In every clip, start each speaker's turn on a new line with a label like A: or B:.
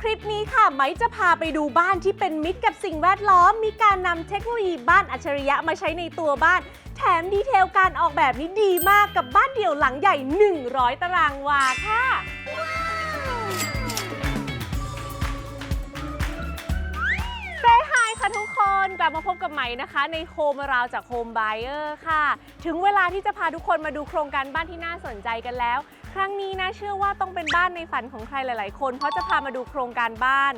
A: คลิปนี้ค่ะ ไม้จะพาไปดูบ้านที่เป็นมิตรกับสิ่งแวดล้อม มีการนำเทคโนโลยีบ้านอัจฉริยะมาใช้ในตัวบ้าน แถมดีเทลการออกแบบนี้ดีมากกับบ้านเดี่ยวหลังใหญ่ 100 ตารางวาค่ะเซฮายค่ะทุกคนกลับมาพบกับไหมนะคะ ในโฮมราวจากโฮมไบเออร์ค่ะ ถึงเวลาที่จะพาทุกคนมาดูโครงการบ้านที่น่าสนใจกันแล้ว รั้งนี้นะเชื่อว่าต้องเป็นบ้านในฝันของใครหลาย ๆ คน เพราะจะพามาดูโครงการบ้าน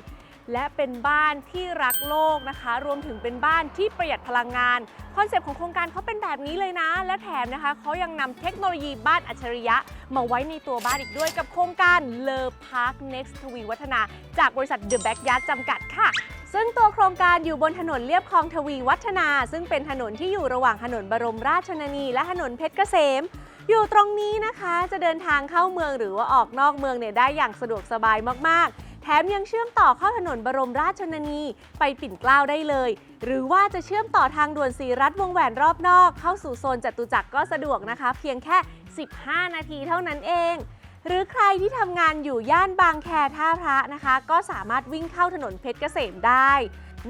A: และเป็นบ้านที่รักโลกนะคะ รวมถึงเป็นบ้านที่ประหยัดพลังงาน คอนเซปต์ของโครงการเขาเป็นแบบนี้เลยนะ และแถมนะคะเขายังนำเทคโนโลยีบ้านอัจฉริยะ มาไว้ในตัวบ้านอีกด้วยกับโครงการเลอพาร์ค Next ทวีวัฒนา จากบริษัท The Backyard จำกัดค่ะซึ่งตัวโครงการอยู่บนถนนเลียบคลองทวีวัฒนา ซึ่งเป็นถนนที่อยู่ระหว่างถนนบรมราชชนนี และถนนเพชรเกษม อยู่ตรงนี้นะคะจะเดินทางเข้าเมืองหรือว่าออกนอกเมืองเนี่ยได้อย่างสะดวกสบายมากๆ แถมยังเชื่อมต่อเข้าถนนบรมราชชนนี ไปปิ่นเกล้าได้เลย หรือว่าจะเชื่อมต่อทางด่วนสีรัฐวงแหวนรอบนอก เข้าสู่โซนจตุจักรก็สะดวกนะคะ เพียงแค่ 15 นาทีเท่านั้นเอง หรือใครที่ทำงานอยู่ย่านบางแคท่าพระนะคะ ก็สามารถวิ่งเข้าถนนเพชรเกษมได้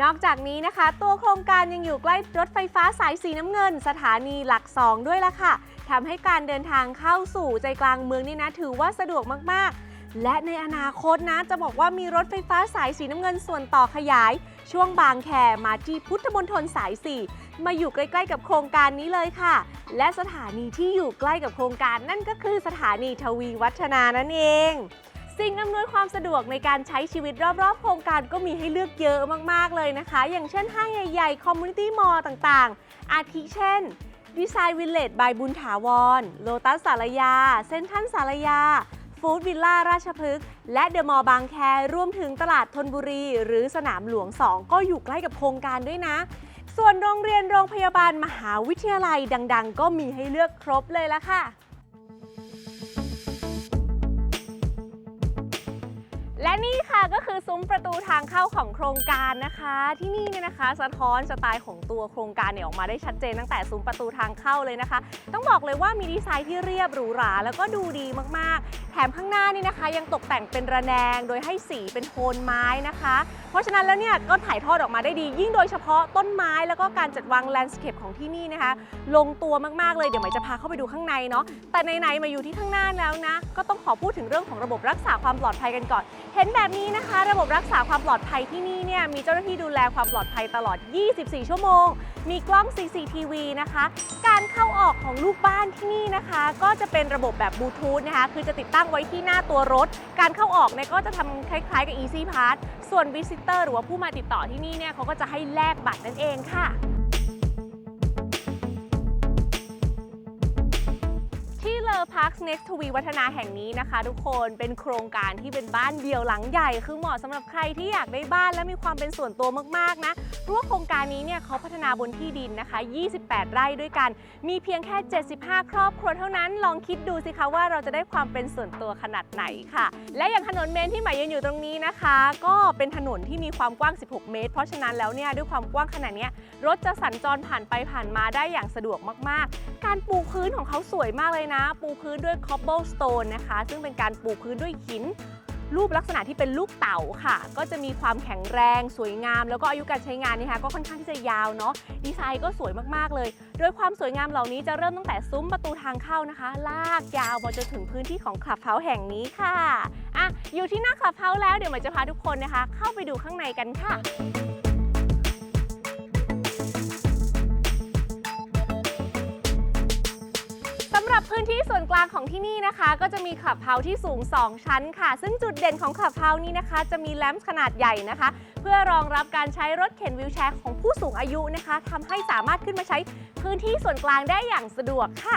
A: นอกจากนี้นะคะ ตัวโครงการยังอยู่ใกล้รถไฟฟ้าสายสีน้ำเงิน สถานีหลัก 2 ด้วยล่ะค่ะ ทำให้การเดินทางเข้าสู่ใจกลางเมืองนี่นะถือว่าสะดวกมากๆ และในอนาคตนะจะบอกว่ามีรถไฟฟ้าสายสีน้ำเงินส่วนต่อขยาย ช่วงบางแคมาที่พุทธมณฑลสาย 4 มาอยู่ใกล้ๆกับโครงการนี้เลยค่ะ และสถานีที่อยู่ใกล้กับโครงการนั่นก็คือสถานีทวีวัฒนานั่นเองสิ่งอำนวยความสะดวกในการใช้ชีวิตรอบๆ โครงการก็มีให้เลือกเยอะมากๆเลยนะคะ อย่างเช่นห้างใหญ่ๆ คอมมูนิตี้มอลล์ต่างๆ อาทิเช่น ดีไซน์วิลเลจบายบุญถาวร โลตัสสารยา เซนทรันสารยา ฟู้ดวิลล่าราชพฤกษ์ และเดอะมอลล์บางแครวมถึงตลาดธนบุรี หรือสนามหลวง 2 ก็อยู่ใกล้กับโครงการด้วยนะ ส่วนโรงเรียนโรงพยาบาลมหาวิทยาลัยดัง ๆ ก็มีให้เลือกครบเลยละค่ะและนี่ค่ะก็คือซุ้มประตูทางเข้าของโครงการนะคะ ที่นี่เนี่ยนะคะ สะท้อนสไตล์ของตัวโครงการเนี่ยออกมาได้ชัดเจนตั้งแต่ซุ้มประตูทางเข้าเลยนะคะ ต้องบอกเลยว่ามีดีไซน์ที่เรียบหรูหรา แล้วก็ดูดีมากๆ แถมข้างหน้านี่นะคะ ยังตกแต่งเป็นระแนงโดยให้สีเป็นโทนไม้นะคะ เพราะฉะนั้นแล้วเนี่ยก็ถ่ายทอดออกมาได้ดี ยิ่งโดยเฉพาะต้นไม้แล้วก็การจัดวางแลนด์สเคปของที่นี่นะคะ ลงตัวมากๆเลยเดี๋ยวหมายจะพาเข้าไปดูข้างในเนาะแต่ไหนๆมาอยู่ที่ข้างหน้าแล้วนะ ก็ต้องขอพูดถึงเรื่องของระบบรักษาความปลอดภัยกันก่อน เห็นแบบนี้นะคะ ระบบรักษาความปลอดภัยที่นี่เนี่ยมีเจ้าหน้าที่ดูแลความปลอดภัยตลอด 24 ชั่วโมง มีกล้อง CCTV นะคะ การเข้าออกของลูกบ้านที่นี่นะคะ ก็จะเป็นระบบแบบบลูทูธนะคะ คือจะติดตั้งไว้ที่หน้าตัวรถ การเข้าออกเนี่ยก็จะทำคล้ายๆกับ Easy Pass ส่วน Visitor หรือว่าผู้มาติดต่อที่นี่เนี่ยเขาก็จะให้แลกบัตรนั่นเองค่ะ เลอพาร์คเน็กทวีวัฒนาแห่งนี้นะคะ ทุกคนเป็นโครงการที่เป็นบ้านเดี่ยวหลังใหญ่ คือเหมาะสำหรับใครที่อยากได้บ้านและมีความเป็นส่วนตัวมากๆนะเพราะว่าโครงการนี้เนี่ยเขาพัฒนาบนที่ดินนะคะ 28 ไร่ด้วยกัน มีเพียงแค่ 75 ครอบครัวเท่านั้น ลองคิดดูสิคะว่าเราจะได้ความเป็นส่วนตัวขนาดไหนค่ะ และอย่างถนนเมนที่หมายยืนอยู่ตรงนี้นะคะ ก็เป็นถนนที่มีความกว้าง 16 เมตร เพราะฉะนั้นแล้วเนี่ยด้วยความกว้างขนาดนี้รถจะสัญจรผ่านไปผ่านมาได้อย่างสะดวกมาก ๆ การปูพื้นของเขาสวยมากเลยนะ ปูพื้นด้วย cobblestone นะคะ ซึ่งเป็นการปูพื้นด้วยหิน รูปลักษณะที่เป็นลูกเต๋าค่ะ ก็จะมีความแข็งแรง สวยงาม แล้วก็อายุการใช้งานนะคะก็ค่อนข้างที่จะยาวเนาะดีไซน์ก็สวยมากๆเลย โดยความสวยงามเหล่านี้จะเริ่มตั้งแต่ซุ้มประตูทางเข้านะคะ ลากยาวมาจนถึงพื้นที่ของคลับเฮาส์แห่งนี้ค่ะอะอยู่ที่หน้าคลับเฮาส์แล้วเดี๋ยวหมายจะพาทุกคนนะคะ เข้าไปดูข้างในกันค่ะ รับพื้นที่ส่วนกลางของที่นี่นะคะ ก็จะมีขับเฮาที่สูง 2 ชั้นค่ะ ซึ่งจุดเด่นของขับเฮานี้นะคะ จะมีแลมป์ขนาดใหญ่นะคะ เพื่อรองรับการใช้รถเข็นวิวแชร์ของผู้สูงอายุนะคะทำให้สามารถขึ้นมาใช้พื้นที่ส่วนกลางได้อย่างสะดวกค่ะ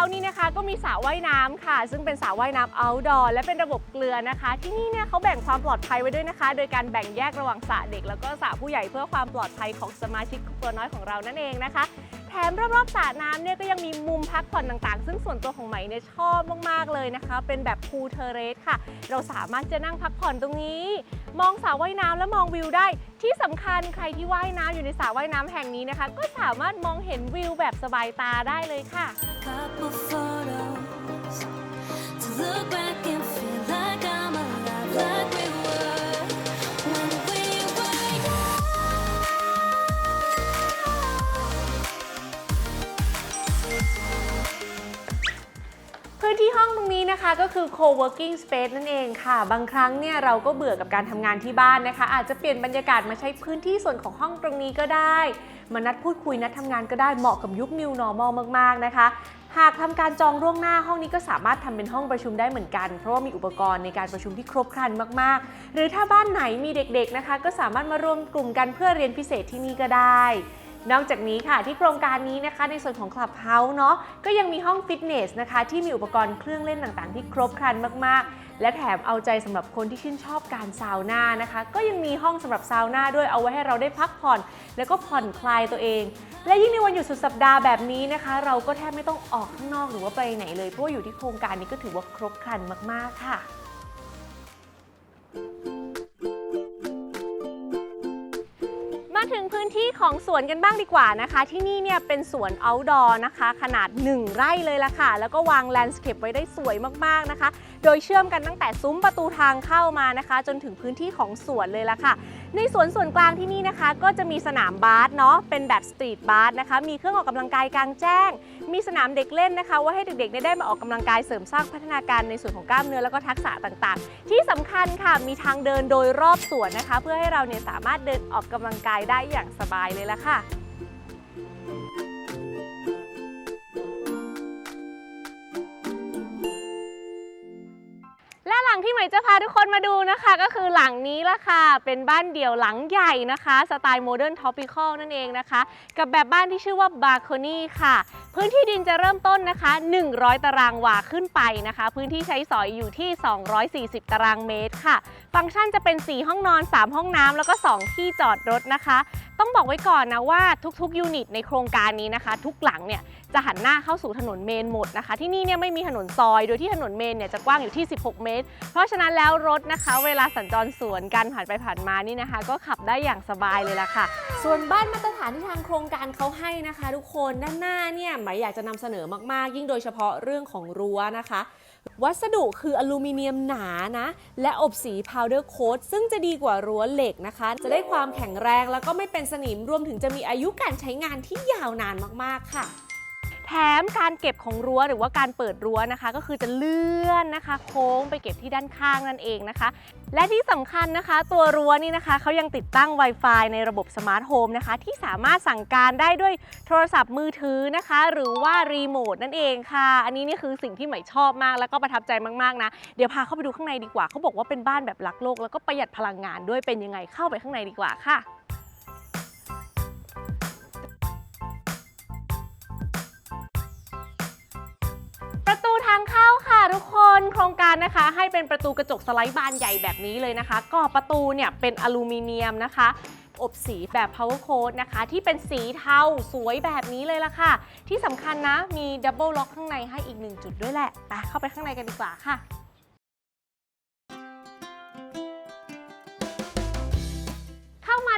A: าวนี้นะคะก็มีสระว่ายน้ำค่ะ ซึ่งเป็นสระว่ายน้ำ outdoor และเป็นระบบเกลือนะคะ ที่นี่เนี่ยเขาแบ่งความปลอดภัยไว้ด้วยนะคะ โดยการแบ่งแยกระหว่างสระเด็ก แล้วก็สระผู้ใหญ่เพื่อความปลอดภัยของสมาชิกตัวน้อยของเรานั่นเองนะคะ แถมรอบๆสระน้ำเนี่ยก็ยังมีมุมพักผ่อนต่างๆ ซึ่งส่วนตัวของไหมเนี่ยชอบมากๆเลยนะคะ เป็นแบบพูลเทเรสค่ะ เราสามารถจะนั่งพักผ่อนตรงนี้ มองสระว่ายน้ำและมองวิวได้ ที่สำคัญใครที่ว่ายน้ำอยู่ในสระว่ายน้ำแห่งนี้นะคะ ก็สามารถมองเห็นวิวแบบสบายตาได้เลยค่ะ
B: couple photos to look back and feel
A: พื้นที่ห้องตรงนี้นะคะก็คือ co-working space นั่นเองค่ะ บางครั้งเนี่ยเราก็เบื่อกับการทำงานที่บ้านนะคะ อาจจะเปลี่ยนบรรยากาศมาใช้พื้นที่ส่วนของห้องตรงนี้ก็ได้ มานัดพูดคุยนัดทำงานก็ได้เหมาะกับยุค new normal มาก ๆ นะคะ หากทำการจองล่วงหน้าห้องนี้ก็สามารถทำเป็นห้องประชุมได้เหมือนกัน เพราะว่ามีอุปกรณ์ในการประชุมที่ครบครันมาก ๆ หรือถ้าบ้านไหนมีเด็ก ๆ นะคะ ก็สามารถมารวมกลุ่มกันเพื่อเรียนพิเศษที่นี่ก็ได้ นอกจากนี้ค่ะที่โครงการนี้นะคะในส่วนของ Clubhouse เนาะก็ยังมีห้องฟิตเนสนะคะที่มีอุปกรณ์เครื่องเล่นต่างๆ ที่ครบครันมากๆ และแถมเอาใจสำหรับคนที่ชื่นชอบการซาวน่านะคะ ก็ยังมีห้องสำหรับซาวน่าด้วยเอาไว้ให้เราได้พักผ่อน แล้วก็ผ่อนคลายตัวเอง และยิ่งในวันหยุดสุดสัปดาห์แบบนี้นะคะ เราก็แทบไม่ต้องออกข้างนอกหรือว่าไปไหนเลยเพราะว่าอยู่ที่โครงการนี้ก็ถือว่าครบครันมากๆค่ะ ถึงพื้นที่ของสวนกันบ้างดีกว่านะคะ ที่นี่เนี่ยเป็นสวน outdoor นะคะ ขนาด 1 ไร่เลยละค่ะ แล้วก็วางแลนด์สเคปไว้ได้สวยมากๆนะคะ โดยเชื่อมกันตั้งแต่ซุ้มประตูทางเข้ามานะคะ จนถึงพื้นที่ของสวนเลยละค่ะ ในสวนส่วนกลางที่นี่นะคะ ก็จะมีสนามบาสเนาะเป็นแบบสตรีทบาสนะคะ มีเครื่องออกกำลังกายกลางแจ้ง มีสนามเด็กเล่นนะคะ ว่าให้เด็กๆได้มาออกกำลังกายเสริมสร้างพัฒนาการในส่วนของกล้ามเนื้อแล้วก็ทักษะต่างๆ ที่สำคัญค่ะมีทางเดินโดยรอบสวนนะคะ เพื่อให้เราเนี่ยสามารถเดินออกกำลังกายได้อย่างสบายเลยละค่ะ งที่ใหม่จะพาทุกคนมาดูนะคะ ก็คือหลังนี้ละค่ะ เป็นบ้านเดี่ยวหลังใหญ่นะคะ สไตล์โมเดิร์นท็อปิคอลนั่นเองนะคะ กับแบบบ้านที่ชื่อว่าบา c คนี่ค่ะ พื้นที่ดินจะเริ่มต้นนะคะ 100 ตารางวาขึ้นไปนะคะ พื้นที่ใช้สอยอยู่ที่ 240 ตารางเมตรค่ะ ฟังก์ชันจะเป็น 4 ห้องนอน 3 ห้องน้ำแล้วก็ 2 ที่จอดรถนะคะ ต้องบอกไว้ก่อนนะว่าทุกๆยูนิตในโครงการนี้นะคะ ทุกหลังเนี่ยจะหันหน้าเข้าสู่ถนนเมนหมดนะคะ ที่นี่เนี่ยไม่มีถนนซอย โดยที่ถนนเมนเนี่ยจะกว้างอยู่ที่ 16 เมตร เพราะฉะนั้นแล้วรถนะคะ เวลาสัญจรสวนกันผ่านไปผ่านมานี่นะคะ ก็ขับได้อย่างสบายเลยล่ะค่ะ ส่วนบ้านมาตรฐานที่ทางโครงการเขาให้นะคะ ทุกคนด้านหน้าเนี่ยหมายอยากจะนำเสนอมากๆ ยิ่งโดยเฉพาะเรื่องของรั้วนะคะ วัสดุคืออลูมิเนียมหนานะ และอบสีพาวเดอร์โค้ดซึ่งจะดีกว่ารั้วเหล็กนะคะ จะได้ความแข็งแรงแล้วก็ไม่เป็นสนิมรวมถึงจะมีอายุการใช้งานที่ยาวนานมากๆค่ะ แถมการเก็บของรั้วหรือว่าการเปิดรั้วนะคะ ก็คือจะเลื่อนนะคะ โค้งไปเก็บที่ด้านข้างนั่นเองนะคะ และที่สำคัญนะคะ ตัวรั้วนี่นะคะเขายังติดตั้ง Wi-Fi ในระบบสมาร์ทโฮมนะคะ ที่สามารถสั่งการได้ด้วยโทรศัพท์มือถือนะคะ หรือว่ารีโมทนั่นเองค่ะ อันนี้นี่คือสิ่งที่ใหม่ชอบมาก แล้วก็ประทับใจมากๆนะเดี๋ยวพาเข้าไปดูข้างในดีกว่าเขาบอกว่าเป็นบ้านแบบรักโลก แล้วก็ประหยัดพลังงานด้วยเป็นยังไงเข้าไปข้างในดีกว่าค่ะางเข้าค่ะทุกคนโครงการนะคะ ให้เป็นประตูกระจกสไลด์บานใหญ่แบบนี้เลยนะคะกรอประตูเนี่ยเป็นอลูมิเนียมนะคะอบสีแบบ power coat นะคะ ที่เป็นสีเทาสวยแบบนี้เลยละค่ะ ที่สำคัญนะมีดับเบิลล็อกข้างในให้อีกหนึ่งจุดด้วยแหละไปเข้าไปข้างในกันดีกว่าค่ะ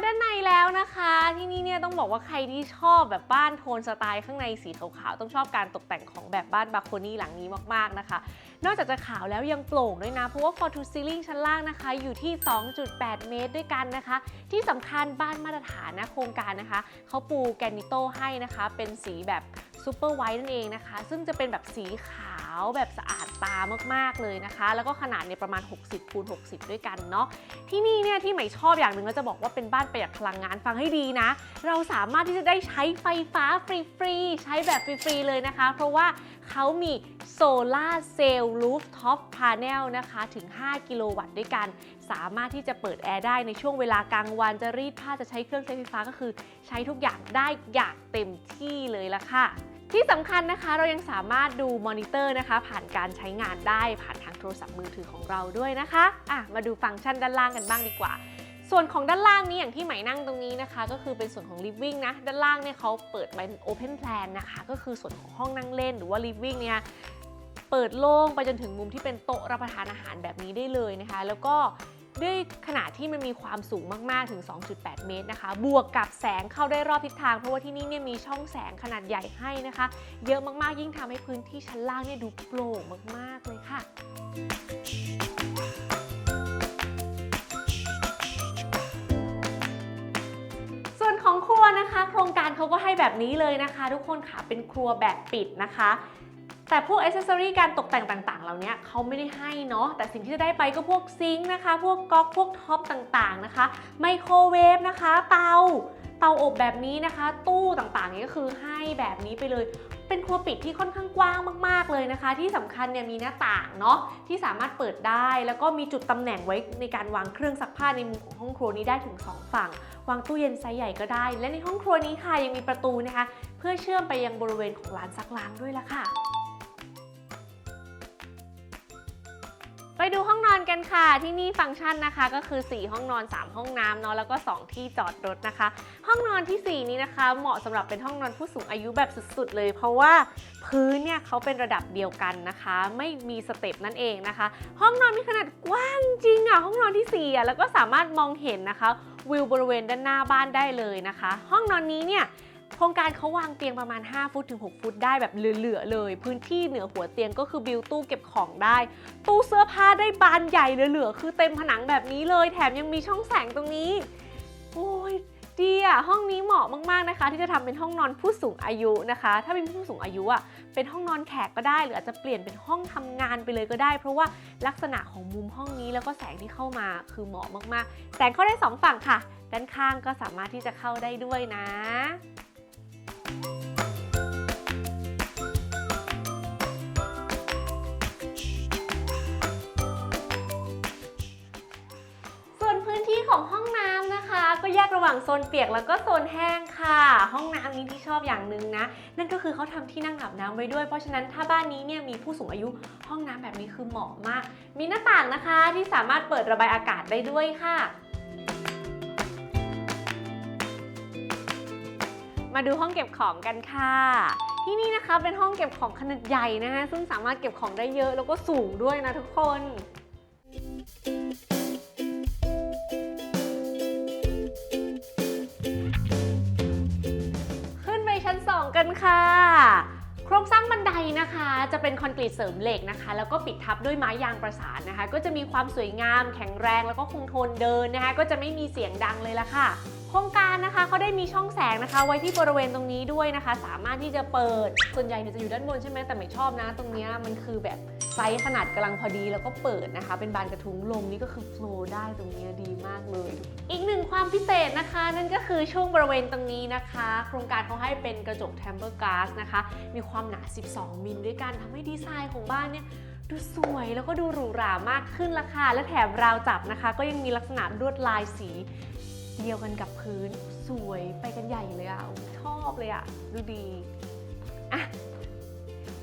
A: ด้านในแล้วนะคะ ที่นี่เนี่ยต้องบอกว่าใครที่ชอบแบบบ้านโทนสไตล์ข้างในสีขาวๆต้องชอบการตกแต่งของแบบบ้านบาโคนี่หลังนี้มากๆนะคะ นอกจากจะขาวแล้วยังโปร่งด้วยนะ เพราะว่า for to ceiling ชั้นล่างนะคะ อยู่ที่ 2.8 เมตรด้วยกันนะคะ ที่สำคัญบ้านมาตรฐานนะโครงการนะคะเขาปูแกรนิโตให้นะคะ เป็นสีแบบซูเปอร์ไวท์นั่นเองนะคะ ซึ่งจะเป็นแบบสีขาว แบบสะอาดตามากๆเลยนะคะ แล้วก็ขนาดเนี่ยประมาณ 60คูณ60 ด้วยกันเนาะที่นี่เนี่ยที่ใหม่ชอบอย่างหนึ่งก็จะบอกว่าเป็นบ้านประหยัดพลังงานฟังให้ดีนะ เราสามารถที่จะได้ใช้ไฟฟ้าฟรีๆใช้แบบฟรีๆเลยนะคะ เพราะว่าเขามีโซลาร์เซลล์ลูฟท็อปพาเนลนะคะถึง 5 กิโลวัตต์ด้วยกัน สามารถที่จะเปิดแอร์ได้ในช่วงเวลากลางวันจะรีดผ้าจะใช้เครื่องใช้ไฟฟ้าก็คือ ใช้ทุกอย่างได้อย่างเต็มที่เลยละค่ะ ที่สำคัญนะคะเรายังสามารถดูมอนิเตอร์นะคะ ผ่านการใช้งานได้ผ่านทางโทรศัพท์มือถือของเราด้วยนะคะอะมาดูฟังก์ชันด้านล่างกันบ้างดีกว่า ส่วนของด้านล่างนี้อย่างที่ไหมนั่งตรงนี้นะคะ ก็คือเป็นส่วนของ living นะ ด้านล่างเนี่ยเขาเปิดเป็น open plan นะคะ ก็คือส่วนของห้องนั่งเล่นหรือว่า living เนี่ยเปิดโล่งไปจนถึงมุมที่เป็นโต๊ะรับประทานอาหารแบบนี้ได้เลยนะคะ แล้วก็ ด้วยขนาดที่มันมีความสูงมากๆถึง 2.8 เมตรนะคะ บวกกับแสงเข้าได้รอบทิศทางเพราะว่าที่นี่เนี่ยมีช่องแสงขนาดใหญ่ให้นะคะ เยอะมากๆยิ่งทำให้พื้นที่ชั้นล่างเนี่ยดูโปร่งมากๆเลยค่ะส่วนของครัวนะคะ โครงการเขาก็ให้แบบนี้เลยนะคะ ทุกคนค่ะเป็นครัวแบบปิดนะคะ แต่พวกอ c เซสซอรี่การตกแต่งต่างๆ เหล่านี้เขาไม่ได้ให้เนาะ แต่สิ่งที่จะได้ไปก็พวกซิงค์นะคะ พวกก๊อก พวกท็อปต่างๆนะคะ ไมโครเวฟนะคะ เตา เตาอบแบบนี้นะคะ ตู้ต่างๆนี่ก็คือให้แบบนี้ไปเลย เป็นครัวปิดที่ค่อนข้างกว้างมาก ๆเลยนะคะ ที่สำคัญเนี่ยมีหน้าต่างเนาะที่สามารถเปิดได้ แล้วก็มีจุดตำแหน่งไว้ในการวางเครื่องซักผ้าในมุมของห้องครัวนี้ได้ถึง 2 ฝั่ง วางตู้เย็นไซส์ใหญ่ก็ได้ และในห้องครัวนี้ค่ะยังมีประตูนะคะ เพื่อเชื่อมไปยังบริเวณของร้านซักล้างด้วยละค่ะ ไปดูห้องนอนกันค่ะ ที่นี่ฟังก์ชันนะคะก็คือ 4 ห้องนอน 3 ห้องน้ำเนาะแล้วก็ 2 ที่จอดรถนะคะ ห้องนอนทีสี่4 นี้นะคะ เหมาะสำหรับเป็นห้องนอนผู้สูงอายุแบบสุดๆ เลย เพราะว่าพื้นเนี่ยเขาเป็นระดับเดียวกันนะคะ ไม่มีสเต็ปนั่นเองนะคะ ห้องนอนมีขนาดกว้างจริงอะห้องนอนที่4อะแล้วก็สามารถมองเห็นนะคะวิวบริเวณด้านหน้าบ้านได้เลยนะคะ ห้องนอนนี้เนี่ย โครงการเขาวางเตียงประมาณ 5 ฟุตถึง 6 ฟุตได้แบบเหลือๆเลย พื้นที่เหนือหัวเตียงก็คือบิวตู้เก็บของได้ ตู้เสื้อผ้าได้บานใหญ่เหลือๆคือเต็มผนังแบบนี้เลย แถมยังมีช่องแสงตรงนี้โอ้ยดีอะห้องนี้เหมาะมากๆนะคะ ที่จะทำเป็นห้องนอนผู้สูงอายุนะคะ ถ้าเป็นผู้สูงอายุอะเป็นห้องนอนแขกก็ได้ หรืออาจจะเปลี่ยนเป็นห้องทำงานไปเลยก็ได้ เพราะว่าลักษณะของมุมห้องนี้แล้วก็แสงที่เข้ามาคือเหมาะมากๆ แสงเข้าได้สองฝั่งค่ะ ด้านข้างก็สามารถที่จะเข้าได้ด้วยนะ ก็แยกระหว่างโซนเปียกแล้วก็โซนแห้งค่ะ ห้องน้ำนี้ที่ชอบอย่างหนึ่งนะ นั่นก็คือเขาทำที่นั่งอาบน้ำไว้ด้วย เพราะฉะนั้นถ้าบ้านนี้เนี่ยมีผู้สูงอายุห้องน้ำแบบนี้คือเหมาะมาก มีหน้าต่างนะคะที่สามารถเปิดระบายอากาศได้ด้วยค่ะมาดูห้องเก็บของกันค่ะ ที่นี่นะคะเป็นห้องเก็บของขนาดใหญ่นะคะซึ่งสามารถเก็บของได้เยอะแล้วก็สูงด้วยนะทุกคน เป็นคอนกรีตเสริมเหล็กนะคะ แล้วก็ปิดทับด้วยไม้ยางประสานนะคะ ก็จะมีความสวยงาม แข็งแรงแล้วก็คงทนเดินนะคะ ก็จะไม่มีเสียงดังเลยละค่ะโครงการนะคะเขาได้มีช่องแสงนะคะ ไว้ที่บริเวณตรงนี้ด้วยนะคะ สามารถที่จะเปิดส่วนใหญ่เนี่ยจะอยู่ด้านบนใช่ไหมแต่ไม่ชอบนะ ตรงเนี้ยมันคือแบบ ไซส์ขนาดกำลังพอดีแล้วก็เปิดนะคะ เป็นบานกระทุ้งลมนี่ก็คือโฟล์ได้ตรงนี้ดีมากเลย อีกหนึ่งความพิเศษนะคะ นั่นก็คือช่วงบริเวณตรงนี้นะคะ โครงการเขาให้เป็นกระจก Temper Glass นะคะ มีความหนา 12 มิลด้วยกันทำให้ดีไซน์ของบ้านเนี่ยดูสวยแล้วก็ดูหรูหรามากขึ้นละค่ะ และแถมราวจับนะคะ ก็ยังมีลักษณะลวดลายสีเดียวกันกับพื้นสวยไปกันใหญ่เลยอะอุ๊ยชอบเลยอะ ดูดี อะ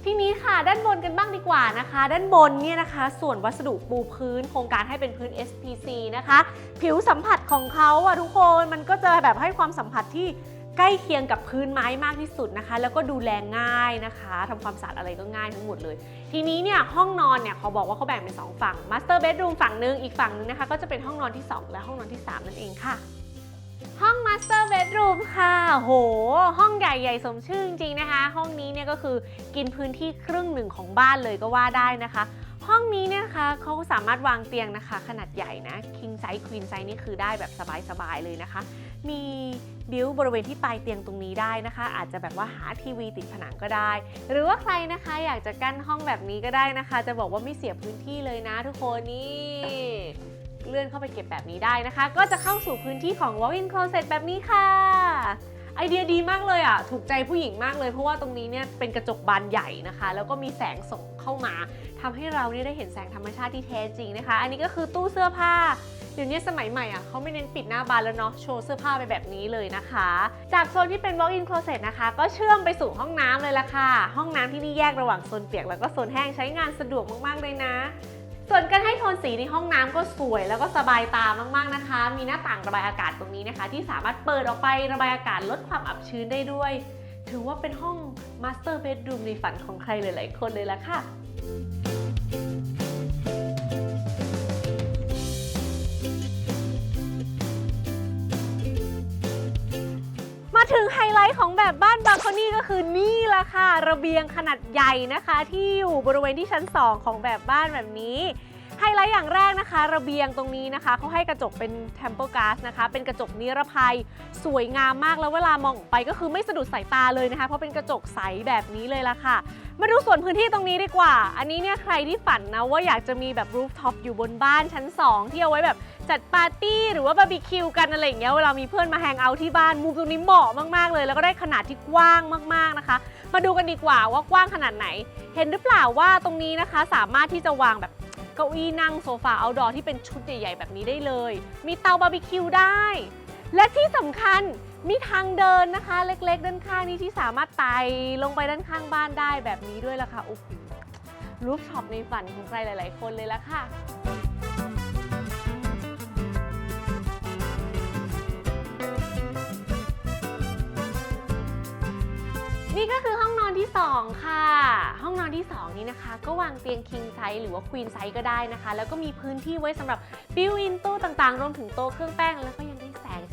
A: ทีนี้ค่ะด้านบนกันบ้างดีกว่านะคะ ด้านบนเนี่ยนะคะ ส่วนวัสดุปูพื้นโครงการให้เป็นพื้น SPC นะคะ ผิวสัมผัสของเขาอะทุกคนมันก็จะแบบให้ความสัมผัสที่ใกล้เคียงกับพื้นไม้มากที่สุดนะคะ แล้วก็ดูแลง่ายนะคะทำความสะอาดอะไรก็ง่ายทั้งหมดเลย ทีนี้เนี่ยห้องนอนเนี่ยเขาบอกว่าเขาแบ่งเป็น 2 ฝั่ง Master Bedroom ฝั่งหนึ่งอีกฝั่งนึงนะคะ ก็จะเป็นห้องนอนที่ 2 และห้องนอนที่ 3 นั่นเองค่ะ ห้อง Master Bedroom ค่ะ โห ห้องใหญ่ใหญ่สมชื่อจริงๆนะคะ ห้องนี้เนี่ยก็คือกินพื้นที่ครึ่งหนึ่งของบ้านเลยก็ว่าได้นะคะ ห้องนี้เนี่ยคะเขาสามารถวางเตียงนะคะ ขนาดใหญ่นะ king size queen size นี่คือได้แบบสบายๆเลยนะคะ มีบิวบริเวณที่ปลายเตียงตรงนี้ได้นะคะ อาจจะแบบว่าหาทีวีติดผนังก็ได้ หรือว่าใครนะคะอยากจะกั้นห้องแบบนี้ก็ได้นะคะ จะบอกว่าไม่เสียพื้นที่เลยนะทุกคนนี่ เลื่อนเข้าไปเก็บแบบนี้ได้นะคะ ก็จะเข้าสู่พื้นที่ของ walk-in closet แบบนี้ค่ะ ไอเดียดีมากเลยอะ ถูกใจผู้หญิงมากเลย เพราะว่าตรงนี้เนี่ยเป็นกระจกบานใหญ่นะคะ แล้วก็มีแสงส่งเข้ามาทำให้เราเนี่ยได้เห็นแสงธรรมชาติที่แท้จริงนะคะ อันนี้ก็คือตู้เสื้อผ้าเดี๋ยวนี้สมัยใหม่อะเขาไม่เน้นปิดหน้าบานแล้วเนาะโชว์เสื้อผ้าไปแบบนี้เลยนะคะ จากโซนที่เป็น walk-in closet นะคะ ก็เชื่อมไปสู่ห้องน้ำเลยละค่ะ ห้องน้ำที่นี่แยกระหว่างโซนเปียกแล้วก็โซนแห้งใช้งานสะดวกมากๆเลยนะ ส่วนการให้โทนสีในห้องน้ำก็สวยแล้วก็สบายตามากๆนะคะ มีหน้าต่างระบายอากาศตรงนี้นะคะ ที่สามารถเปิดออกไประบายอากาศลดความอับชื้นได้ด้วย ถือว่าเป็นห้องมาสเตอร์เบดรูมในฝันของใครหลายๆคนเลยละค่ะ มาถึงไฮไลท์ของแบบบ้านบา l คอนี่ก็คือนี่ละค่ะ ระเบียงขนาดใหญ่นะคะ ที่อยู่บริเวณที่ชั้น 2 ของแบบบ้านแบบนี้ไฮไลท์อย่างแรกนะคะ ระเบียงตรงนี้นะคะเขาให้กระจกเป็น temple glass นะคะ เป็นกระจกนิรภัย สวยงามมากแล้วเวลามองออกไปก็คือไม่สะดุดสายตาเลยนะคะ เพราะเป็นกระจกใสแบบนี้เลยละค่ะ มาดูส่วนพื้นที่ตรงนี้ดีกว่า อันนี้เนี่ยใครที่ฝันนะว่าอยากจะมีแบบรูฟท็อปอยู่บนบ้านชั้น 2 ที่เอาไว้แบบจัดปาร์ตี้หรือว่าบาร์บีคิวกันอะไรอย่างเงี้ยเวลามีเพื่อนมาแฮงเอาท์ที่บ้านมุมตรงนี้เหมาะมากๆเลย แล้วก็ได้ขนาดที่กว้างมากๆนะคะ มาดูกันดีกว่าว่ากว้างขนาดไหน เห็นหรือเปล่าว่าตรงนี้นะคะ สามารถที่จะวางแบบเก้าอี้นั่งโซฟาเอาดอร์ที่เป็นชุดใหญ่ๆแบบนี้ได้เลย มีเตาบาร์บีคิวได้ และที่สำคัญ มีทางเดินนะคะ เล็กๆ ด้านข้างนี้ที่สามารถไต่ลงไปด้านข้างบ้านได้แบบนี้ด้วยล่ะค่ะโอ้โหรูฟช็อปในฝันของใครหลาย ๆ คนเลยล่ะค่ะนี่ก็คือห้องนอนที่ 2 ค่ะ ห้องนอนที่ 2 นี้นะคะ ก็วางเตียง king size หรือว่า queen size ก็ได้นะคะ แล้วก็มีพื้นที่ไว้สำหรับ built in ตู้ต่างๆ รวมถึงโต๊ะเครื่องแป้งแล้วก็ยังได้แสง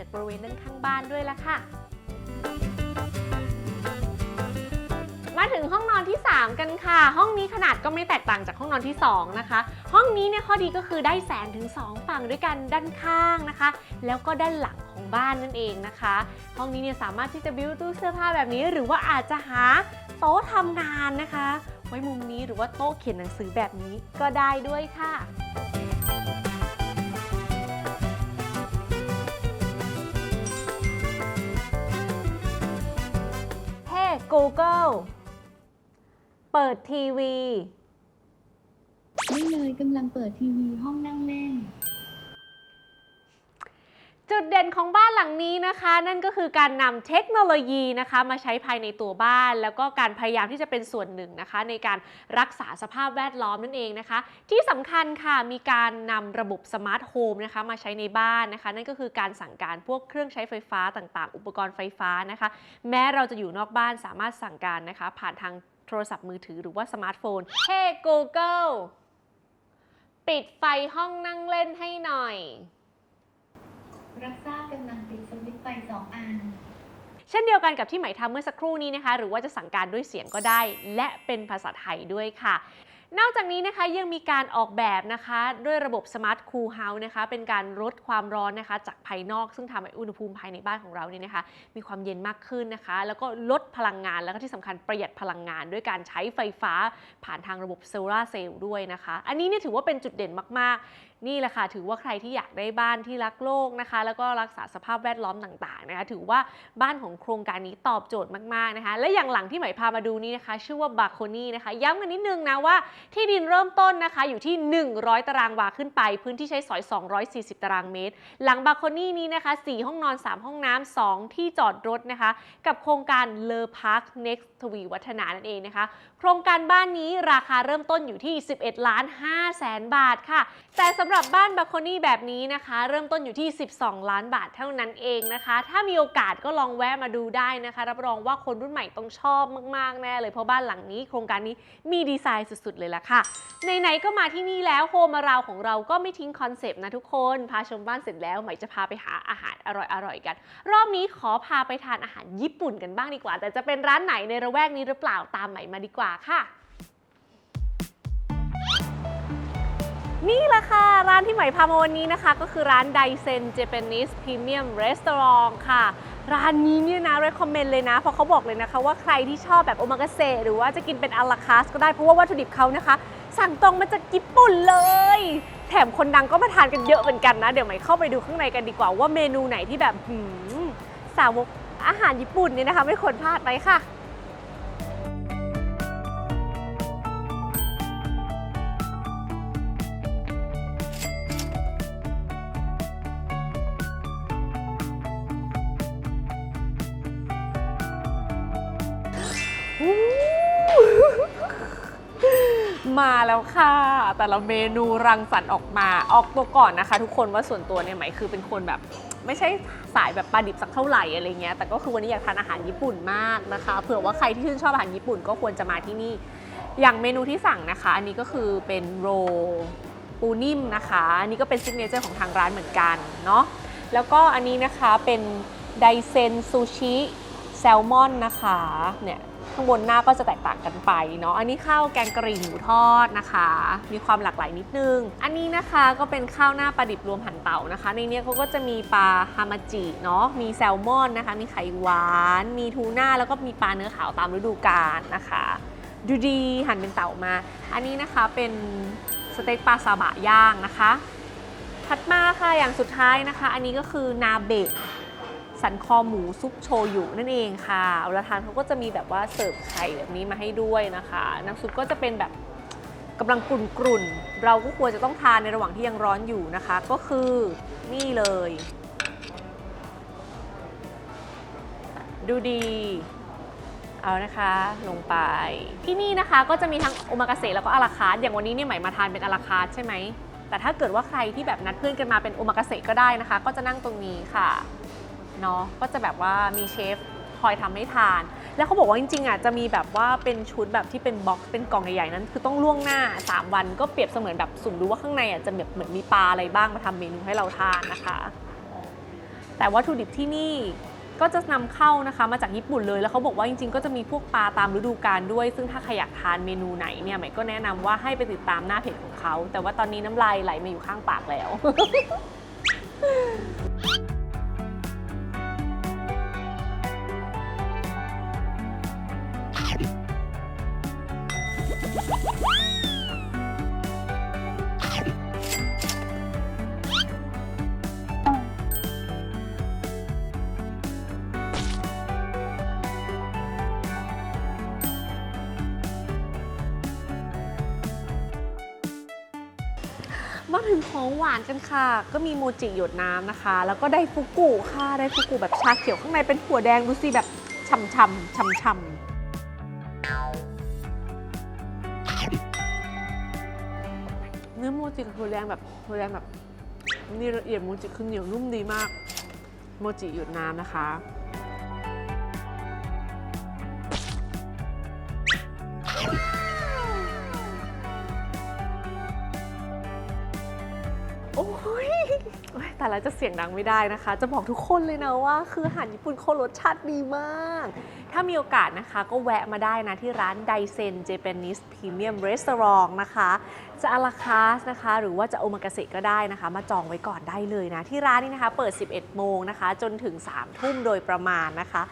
A: จากบริเวณด้านข้างบ้านด้วยละค่ะมาถึงห้องนอนที่ 3 กันค่ะ ห้องนี้ขนาดก็ไม่แตกต่างจากห้องนอนที่ 2 นะคะ ห้องนี้เนี่ยข้อดีก็คือได้แสงถึง 2 ฝั่งด้วยกันด้านข้างนะคะ แล้วก็ด้านหลังของบ้านนั่นเองนะคะ ห้องนี้เนี่ยสามารถที่จะบิวตู้เสื้อผ้าแบบนี้ หรือว่าอาจจะหาโต๊ะทำงานนะคะ ไว้มุมนี้หรือว่าโต๊ะเขียนหนังสือแบบนี้ก็ได้ด้วยค่ะ Google เปิดทีวี
C: ไม่เลยกำลังเปิดทีวีห้องนั่งเล่น
A: จุดเด่นของบ้านหลังนี้นะคะ นั่นก็คือการนำเทคโนโลยีนะคะมาใช้ภายในตัวบ้าน แล้วก็การพยายามที่จะเป็นส่วนหนึ่งนะคะ ในการรักษาสภาพแวดล้อมนั่นเองนะคะ ที่สำคัญค่ะมีการนำระบบสมาร์ทโฮมนะคะมาใช้ในบ้านนะคะ นั่นก็คือการสั่งการพวกเครื่องใช้ไฟฟ้าต่างๆ อุปกรณ์ไฟฟ้านะคะ แม้เราจะอยู่นอกบ้านสามารถสั่งการนะคะ ผ่านทางโทรศัพท์มือถือหรือว่าสมาร์ทโฟนเฮ้ Google ปิดไฟห้องนั่งเล่นให้หน่อย
C: รับทราบกำลังติดสวิตช์ไฟสองอัน
A: เช่นเดียวกันกับที่ไหมทำเมื่อสักครู่นี้นะคะ หรือว่าจะสั่งการด้วยเสียงก็ได้ และเป็นภาษาไทยด้วยค่ะ นอกจากนี้นะคะยังมีการออกแบบนะคะ ด้วยระบบ Smart Cool House นะคะ เป็นการลดความร้อนนะคะ จากภายนอกซึ่งทำให้อุณหภูมิภายในบ้านของเราเนี่ยนะคะ มีความเย็นมากขึ้นนะคะ แล้วก็ลดพลังงานแล้วก็ที่สำคัญประหยัดพลังงาน ด้วยการใช้ไฟฟ้าผ่านทางระบบโซลาร์เซลล์ด้วยนะคะ อันนี้เนี่ยถือว่าเป็นจุดเด่นมากๆนี่แหละค่ะถือว่าใครที่อยากได้บ้านที่รักโลกนะคะ แล้วก็รักษาสภาพแวดล้อมต่างๆนะคะ ถือว่าบ้านของโครงการนี้ตอบโจทย์มากๆนะคะ และอย่างหลังที่หมพามาดูนี้นะคะ ชื่อว่าบาโคนี่นะคะ ย้ำกันนิดนึงนะว่าที่ดินเริ่มต้นนะคะอยู่ที่ 100 ตารางวาขึ้นไป พื้นที่ใช้สอย 240 ตารางเมตร หลังบาโคนี่นี้นะคะ 4 ห้องนอน 3 ห้องน้ำ2ที่จอดรถนะคะ กับโครงการเลอพาร์ค next ทวีวัฒนานั่นเองนะคะ โครงการบ้านนี้ราคาเริ่มต้นอยู่ที่ 11 ล้าน5แสนบาทค่ะ แต่สำำหรับบ้านบาโคนี่แบบนี้นะคะ เริ่มต้นอยู่ที่ 12 ล้านบาทเท่านั้นเองนะคะ ถ้ามีโอกาสก็ลองแวะมาดูได้นะคะ รับรองว่าคนรุ่นใหม่ต้องชอบมากๆแน่เลยเพราะบ้านหลังนี้ โครงการนี้มีดีไซน์สุดๆ เลยล่ะค่ะไหนๆก็มาที่นี่แล้วโฮมมาราวของเราก็ไม่ทิ้งคอนเซปต์นะทุกคนพาชมบ้านเสร็จแล้วหมจะพาไปหาอาหารอร่อยๆกัน รอบนี้ขอพาไปทานอาหารญี่ปุ่นกันบ้างดีกว่า แต่จะเป็นร้านไหนในระแวกนี้หรือเปล่าตามไหมมาดีกว่าค่ะ นี่แหละค่ะ ร้านที่ไหม่พามาวันนี้นะคะ ก็คือร้านไดเซนเจแปนิสพรีเมียมรีสตอรองค่ะ ร้านนี้เนี่ยนะ recommend เลยนะ เพราะเขาบอกเลยนะคะ ว่าใครที่ชอบแบบโอมากาเสะหรือว่าจะกินเป็นอาราคาสก็ได้เพราะว่าวัตถุดิบเขานะคะ สั่งตรงมาจากญี่ปุ่นเลย แถมคนดังก็มาทานกันเยอะเหมือนกันนะ เดี๋ยวไหม่เข้าไปดูข้างในกันดีกว่าว่าเมนูไหนที่แบบหืมสาวกอาหารญี่ปุ่นเนี่ยนะคะ ไม่ควรพลาดไปค่ะ มาแล้วค่ะ แต่ละเมนูรังสรรค์ออกมา ออกตัวก่อนนะคะ ทุกคนว่าส่วนตัวเนี่ยไหมคือเป็นคนแบบไม่ใช่สายแบบปลาดิบสักเท่าไหร่อะไรเงี้ย แต่ก็คือวันนี้อยากทานอาหารญี่ปุ่นมากนะคะ เผื่อว่าใครที่ชื่นชอบอาหารญี่ปุ่นก็ควรจะมาที่นี่ อย่างเมนูที่สั่งนะคะ อันนี้ก็คือเป็นโรปูนิ่มนะคะ อันนี้ก็เป็นซิกเนเจอร์ของทางร้านเหมือนกันเนาะ แล้วก็อันนี้นะคะเป็นไดเซนซูชิแซลมอนนะคะ เนี่ย ข้างบนหน้าก็จะแตกต่างกันไปเนาะอันนี้ข้าวแกงกะหรี่หมูทอดนะคะ มีความหลากหลายนิดนึง อันนี้นะคะก็เป็นข้าวหน้าปลาดิบรวมหั่นเต่านะคะ ในนี้เขาก็จะมีปลาฮามาจิเนาะมีแซลมอนนะคะ มีไข่หวาน มีทูน่าแล้วก็มีปลาเนื้อขาวตามฤดูกาลนะคะ ดูดีหั่นเป็นเต่ามา อันนี้นะคะเป็นสเต็กปลาซาบะย่างนะคะถัดมาค่ะอย่างสุดท้ายนะคะ อันนี้ก็คือนาเบะ สันคอหมูซุปโชยุนั่นเองค่ะเวลาทานเขาก็จะมีแบบว่าเสิร์ฟไข่แบบนี้มาให้ด้วยนะคะ น้ำซุปก็จะเป็นแบบกำลังกรุ่นๆ เราก็ควรจะต้องทานในระหว่างที่ยังร้อนอยู่นะคะ ก็คือนี่เลย ดูดีเอานะคะลงไป ที่นี่นะคะก็จะมีทั้งโอมากาเสะแล้วก็อาราคาร์อย่างวันนี้เนี่ยใหม่มาทานเป็นอาราคาร์ใช่ไหมแต่ถ้าเกิดว่าใครที่แบบนัดเพื่อนกันมาเป็นโอมากาเสะก็ได้นะคะ ก็จะนั่งตรงนี้ค่ะ เนาะก็จะแบบว่ามีเชฟคอยทำให้ทาน แล้วเขาบอกว่าจริงๆอะจะมีแบบว่าเป็นชุดแบบที่เป็นบ็อกซ์เป็นกล่องใหญ่ๆนั้น คือต้องล่วงหน้า 3 วันก็เปรียบเสมือนแบบสุ่มดูว่าข้างในอะจะแบบเหมือนมีปลาอะไรบ้างมาทำเมนูให้เราทานนะคะ แต่วัตถุดิบที่นี่ก็จะนำเข้านะคะมาจากญี่ปุ่นเลยแล้วเขาบอกว่าจริงๆ ก็จะมีพวกปลาตามฤดูกาลด้วย ซึ่งถ้าใครอยากทานเมนูไหนเนี่ยใหม่ก็แนะนำว่าให้ไปติดตามหน้าเพจของเขา แต่ว่าตอนนี้น้ำลายไหลมาอยู่ข้างปากแล้ว กันค่ะ ก็มีโมจิหยดน้ำนะคะ แล้วก็ได้ฟุกุค่ะได้ฟุกุแบบชาเขียวข้างในเป็นถั่วแดงดูสิแบบฉ่ำฉ่ำฉ่ำๆเนื้อโมจิกับถั่วแดงแบบถั่วแดงแบบนี่ละเอียดโมจิคือเหนียวนุ่มดีมาก โมจิหยดน้ำนะคะ แต่ละจะเสียงดังไม่ได้นะคะ จะบอกทุกคนเลยนะว่า คืออาหารญี่ปุ่นเขารสชาติดีมาก ถ้ามีโอกาสนะคะก็แวะมาได้นะที่ร้านไดเซนเจแปนิสพรีเมียมรีสอร์ทนะคะ จะอาราคาสนะคะ หรือว่าจะโอมากาเสะก็ได้นะคะ มาจองไว้ก่อนได้เลยนะ ที่ร้านนี้นะคะเปิด 11 โมงนะคะ จนถึง 3 ทุ่มโดยประมาณนะคะ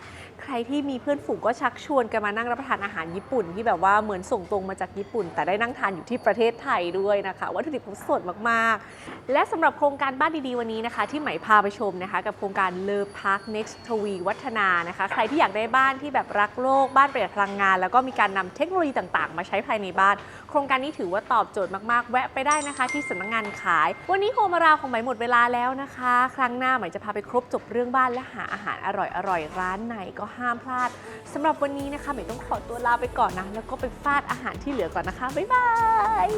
A: ใครที่มีเพื่อนฝูงก็ชักชวนกันมานั่งรับประทานอาหารญี่ปุ่น ที่แบบว่าเหมือนส่งตรงมาจากญี่ปุ่น แต่ได้นั่งทานอยู่ที่ประเทศไทยด้วยนะคะวัตถุดิบเขาสดมากๆ และสำหรับโครงการบ้านดีๆวันนี้นะคะ ที่ไหมพาไปชมนะคะ กับโครงการเลิฟพาร์ค next ทวีวัฒนานะคะ ใครที่อยากได้บ้านที่แบบรักโลกบ้านประหยัดพลังงาน แล้วก็มีการนำเทคโนโลยีต่างๆ มาใช้ภายในบ้าน โครงการนี้ถือว่าตอบโจทย์มากๆ แวะไปได้นะคะ ที่สำนักงานขาย วันนี้โฮมาราวของไหมหมดเวลาแล้วนะคะ ครั้งหน้าไหมจะพาไปครบจบเรื่องบ้านและหาอาหารอร่อยๆร้านไหนก็ก็ห้ามพลาดสำหรับวันนี้นะคะเมย์ต้องขอตัวลาไปก่อนนะ แล้วก็ไปฟาดอาหารที่เหลือก่อนนะคะ บ๊ายบาย